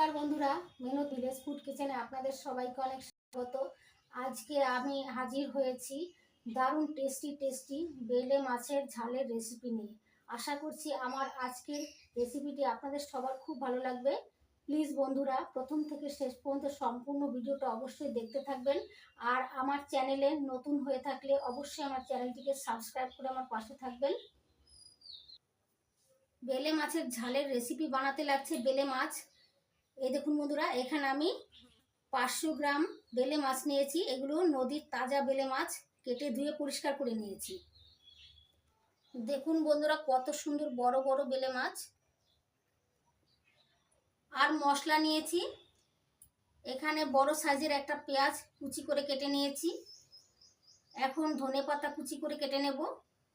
নমস্কার বন্ধুরা, menu village food কিচেনে আপনাদের সবাইকে অনেক স্বাগত। আজকে আমি হাজির হয়েছি দারুণ টেস্টি টেস্টি বেলে মাছের ঝালের রেসিপি নিয়ে। আশা করছি আমার আজকের রেসিপিটি আপনাদের সবার খুব ভালো লাগবে। প্লিজ বন্ধুরা, প্রথম থেকে শেষ পর্যন্ত সম্পূর্ণ ভিডিওটা অবশ্যই দেখতে থাকবেন। আর আমার চ্যানেলে নতুন হয়ে থাকলে অবশ্যই আমার চ্যানেলটিকে সাবস্ক্রাইব করে আমার পাশে থাকবেন। বেলে মাছের ঝালের রেসিপি বানাতে লাগছে বেলে মাছ। এই দেখুন বন্ধুরা, এখানে আমি পাঁচশো গ্রাম বেলে মাছ নিয়েছি। এগুলো নদীর তাজা বেলে মাছ, কেটে ধুয়ে পরিষ্কার করে নিয়েছি। দেখুন বন্ধুরা, কত সুন্দর বড় বড় বেলে মাছ। আর মশলা নিয়েছি। এখানে বড় সাইজের একটা পেঁয়াজ কুচি করে কেটে নিয়েছি। এখন ধনে পাতা কুচি করে কেটে নেব।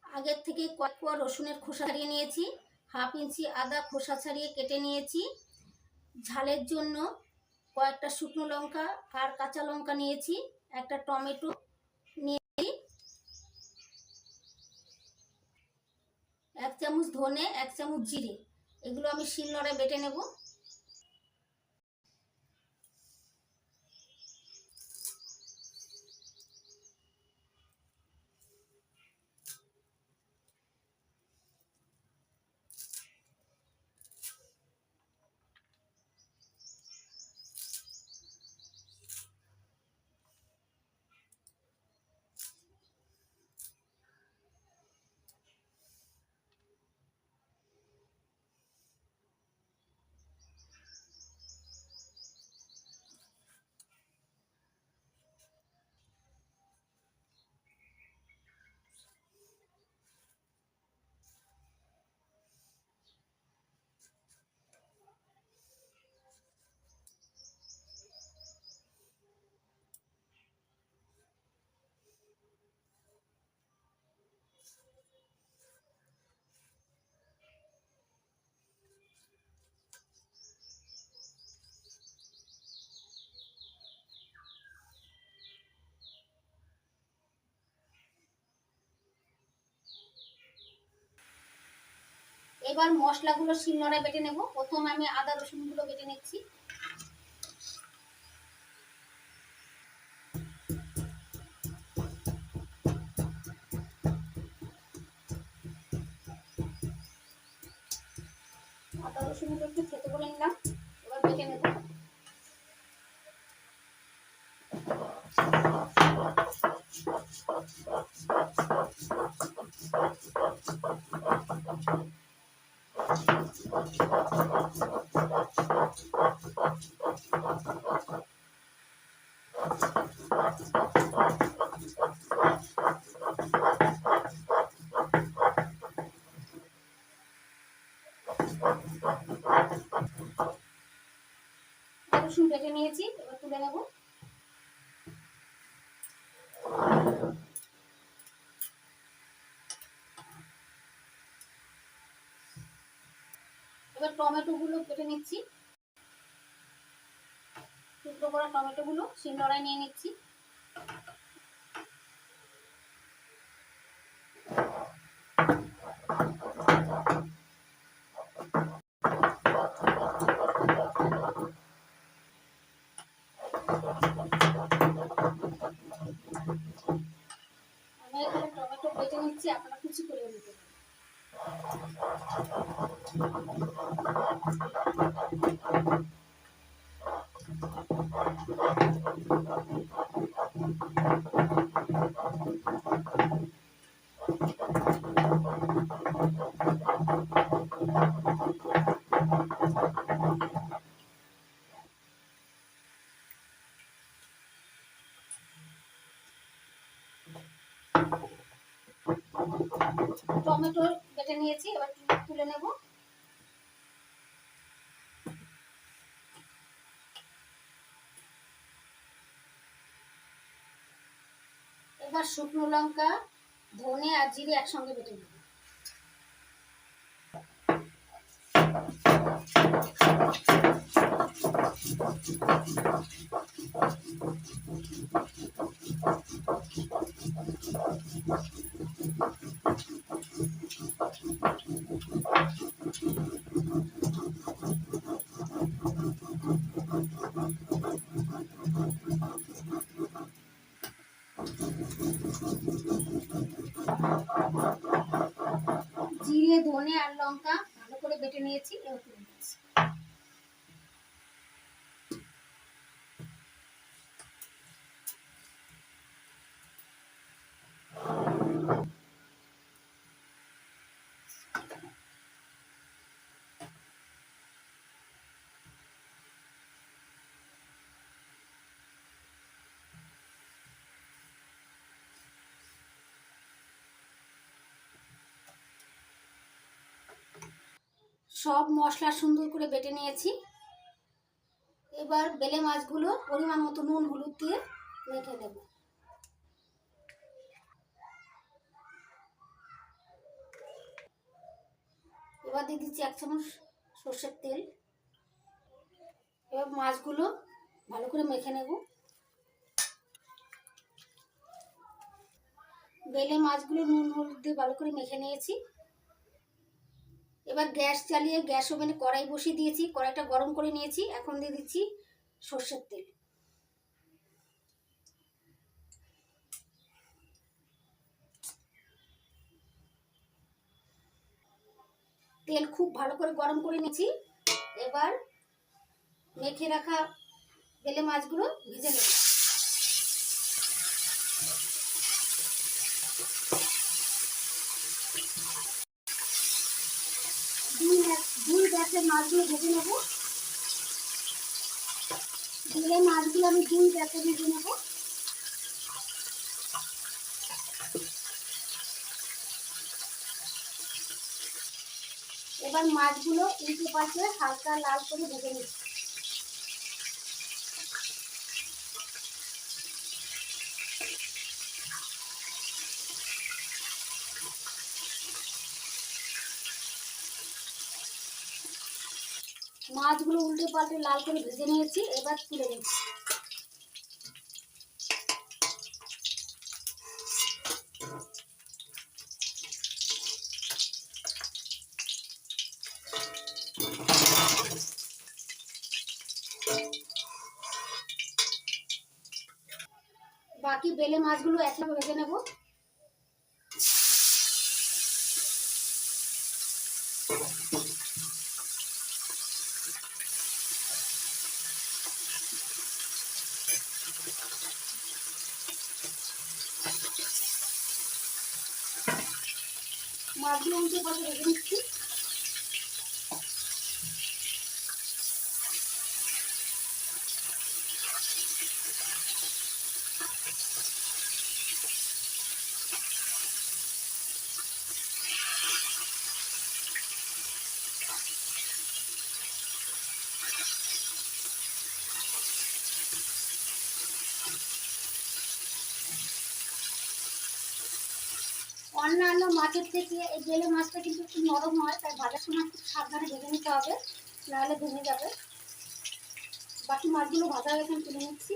আগের থেকে কয়েক কোয়া রসুনের খোসা ছাড়িয়ে নিয়েছি। হাফ ইঞ্চি আদা খোসা ছাড়িয়ে কেটে নিয়েছি। ঝালের জন্য কয়েকটা শুকনো লঙ্কা আর কাঁচা লঙ্কা নিয়েছি, একটা টমেটো নিয়েছি, এক চামচ ধনে, এক চামচ জিরে। এগুলো আমি শিলনোড়ায় বেটে নেব। এবার মশলাগুলো শিলনোড়ায় বেটে নেব। প্রথম আমি আদা রসুনগুলো বেটে নিচ্ছি। আদা রসুনগুলো একটু খেতে করে নিলাম। এবার বেটে নেব। বেটে নিয়েছি, এবার তুলে এবার টমেটো গুলো কেটে নিচ্ছি। টুকরো করা টমেটো গুলো শিলনোড়ায় নিয়ে নিচ্ছি আমি এখানে টমেটো বেটে নিচ্ছি আপনারা কুচি করে নিতে টমেটো বেটে নিয়েছি এবার তুলে নেব। একবার শুকনো লঙ্কা ধনে আর জিরে একসঙ্গে বেটে নেব Thank you. জিরে ধনে আর লঙ্কা ভালো করে বেটে নিয়েছি সব মশলা সুন্দর করে বেটে নিয়েছি। এবার বেলে মাছগুলো পরিমাণ মতো নুন, হলুদ দিয়ে মেখে দেব এবার দিয়ে দিচ্ছি এক চামচ সর্ষের তেল। এবার মাছগুলো ভালো করে মেখে নেব। বেলে মাছগুলো নুন, হলুদ দিয়ে ভালো করে মেখে নিয়েছি। এবার গ্যাস চালিয়ে গ্যাস ওভেনে কড়াই বসিয়ে দিয়েছি, কড়াইটা গরম করে নিয়েছি, এখন দিয়ে দিচ্ছি সর্ষের তেল। তেল খুব ভালো করে গরম করে নিয়েছি, এবার মেখে রাখা বেলে মাছগুলো ভেজে নেব দুই গ্যাস- দুই গ্যাসের মাছগুলো ভেজে নেব। ভেজে মাছগুলো আমি দুই ব্যাপে ভেজে নেব। এবার মাছগুলো উল্টে পাশে হালকা লাল করে ভেজে নিচ্ছি। মাছগুলো উল্টে পাল্টে লাল করে ভেজে নিয়েছি, এবার তুলে দিচ্ছি বাকি বেলে মাছগুলো একসাথে ভেজে নেব। মাছগুলো উল্টে পাশে রেখে নিচ্ছি। অন্যান্য মাছের থেকে এই জেলে মাছটা কিন্তু একটু নরম হয়, তাই ভাজার সময় খুব সাবধানে ভেজে নিতে হবে, নাহলে ভেঙে যাবে। বাকি মাছগুলো ভাজা হয়ে গেছে তুলে নিচ্ছি।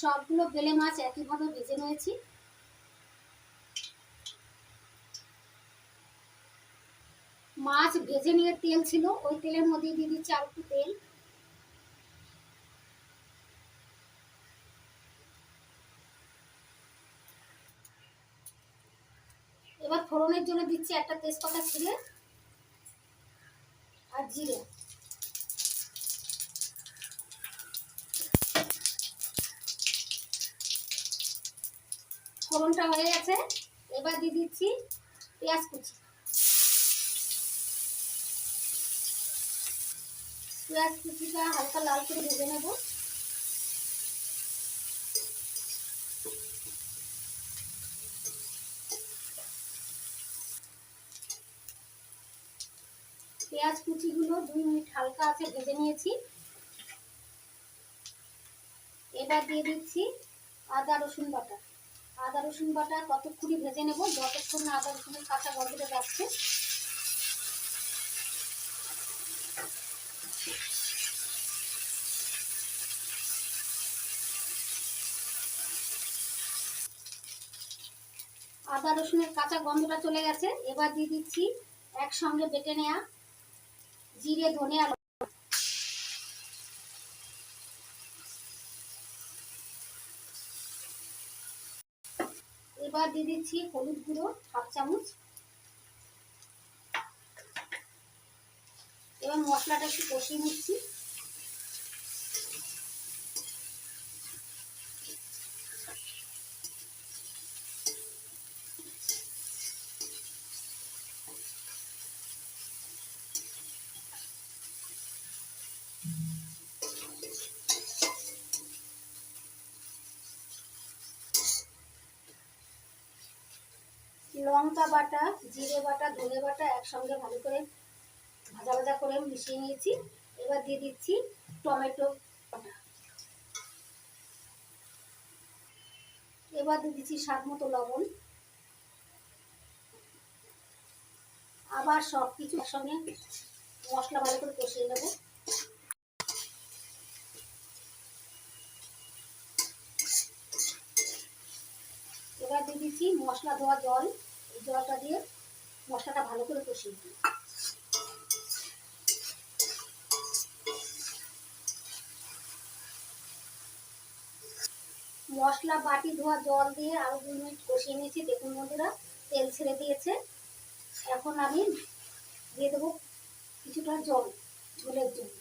সবগুলো বেলে মাছ একইভাবে ভেজে নিয়েছি। মাছ ভেজে নিয়ে তেল ছিল, ওই তেলের মধ্যে দিয়ে দিচ্ছি আর একটু তেল। এবার ফোড়নের জন্য দিচ্ছি একটা তেজপাতা ছিলে আর জিরে। ফোড়নটা হয়ে গেছে। এবার দিয়ে দিচ্ছি পেঁয়াজ কুচি। পেঁয়াজ কুচিটা হালকা লাল করে ভেজে নেব। পেঁয়াজ কুচিগুলো দুই মিনিট হালকা আছে ভেজে নিয়েছি। এবার দিয়ে দিচ্ছি আদা রসুন বাটা। আদা রসুন বাটা কতক্ষণই ভেজে নেব? যতক্ষণ না আদা রসুনের কাঁচা গন্ধটা যাচ্ছে। আদা রসুনের কাঁচা গন্ধটা চলে গেছে। এবার দিয়ে দিচ্ছি একসঙ্গে বেটে নেয়া জিরে, ধনে আর এবার দিয়ে দিচ্ছি হলুদ গুঁড়ো হাফ চামচ। এবার মশলাটা একটু কষিয়ে নিচ্ছি। লঙ্কা বাটা, জিরে বাটা, ধনে বাটা একসঙ্গে ভালো করে ভাজা ভাজা করে মিশিয়ে নিয়েছি। এবার দিয়ে দিচ্ছি টমেটো বাটা। এবার দিয়ে দিচ্ছি স্বাদ মতো লবণ। আবার সব কিছু একসঙ্গে মশলা ভালো করে কষিয়ে নেব। এবার দিয়ে দিচ্ছি মশলা ধোয়া জল। জলটা দিয়ে মশলাটা ভালো করে কষিয়ে দিই মশলা বাটি ধোয়া জল দিয়ে আরও দুই মিনিট কষিয়ে নিয়েছি। দেখুন বন্ধুরা, তেল ছেড়ে দিয়েছে। এখন আমি দিয়ে দেবো কিছুটা জল, ঝোলের জন্য।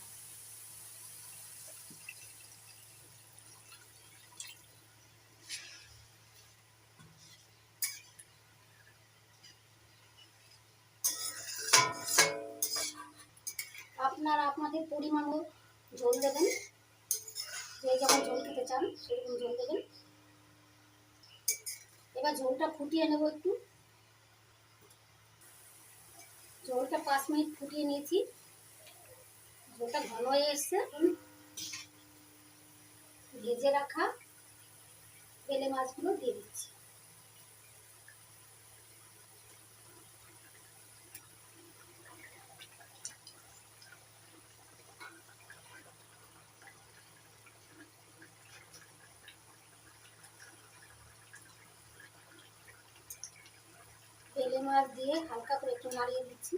আপনাদের পরিমাণ মতো ঝোল দেবেন। যে যেমন ঝোল খেতে চান, সেরকম ঝোল দেবেন। এবার ঝোলটা ফুটিয়ে নেব একটু। ঝোলটা পাঁচ মিনিট ফুটিয়ে নিয়েছি। ঝোলটা ঘন হয়ে এসছে। ভেজে রাখা বেলে মাছগুলো দিয়ে দিচ্ছি বেলে মাছ দিয়ে হালকা করে একটু নাড়িয়ে দিচ্ছি।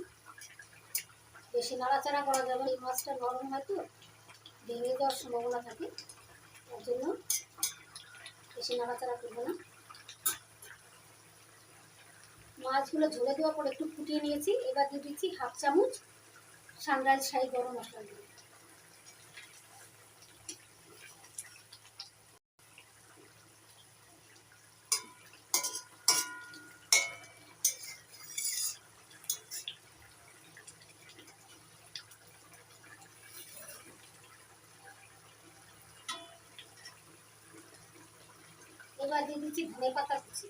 বেশি নাড়াচাড়া করা যাবে এই মাছটা নরম হয় তো, ভেঙে যাওয়ার সম্ভাবনা থাকে। তার জন্য বেশি নাড়াচাড়া করব না। মাছগুলো ঝোলে দেওয়ার পর একটু ফুটিয়ে নিয়েছি। এবার দিয়ে দিচ্ছি হাফ চামচ সানরাইজ শাহি গরম মশলা দিয়ে। এবার দিয়ে দিচ্ছি, ধনে পাতা কুচি।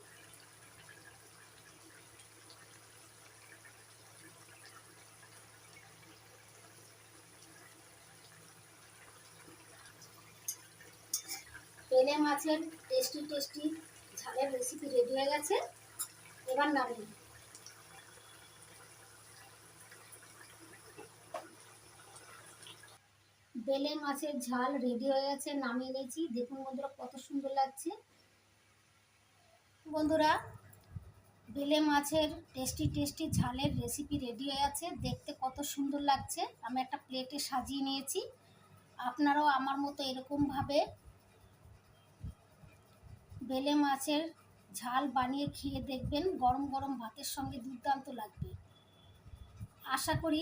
পেলে মাছের টেস্টি টেস্টি ঝালের রেসিপি রেডি হয়ে গেছে। এবার নামিয়ে বেলে মাছের ঝাল রেডি হয়ে গেছে, নামিয়ে নিয়েছি। দেখুন বন্ধুরা কত সুন্দর লাগছে। বন্ধুরা, বেলে মাছের টেস্টি টেস্টি ঝালের রেসিপি রেডি হয়ে আছে। দেখতে কত সুন্দর লাগছে। আমি একটা প্লেটে সাজিয়ে নিয়েছি। আপনারাও আমার মতো এরকমভাবে বেলে মাছের ঝাল বানিয়ে খেয়ে দেখবেন। গরম গরম ভাতের সঙ্গে দুর্দান্ত লাগবে। আশা করি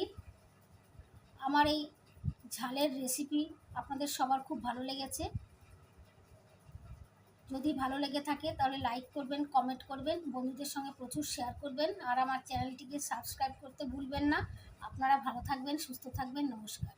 আমার এই ঝালের রেসিপি আপনাদের সবার খুব ভালো লেগেছে। যদি ভালো লেগে থাকে তাহলে লাইক করবেন কমেন্ট করবেন, বন্ধুদের সঙ্গে প্রচুর শেয়ার করবেন, আর আমার চ্যানেলটিকে সাবস্ক্রাইব করতে ভুলবেন না। আপনারা ভালো থাকবেন, সুস্থ থাকবেন, নমস্কার।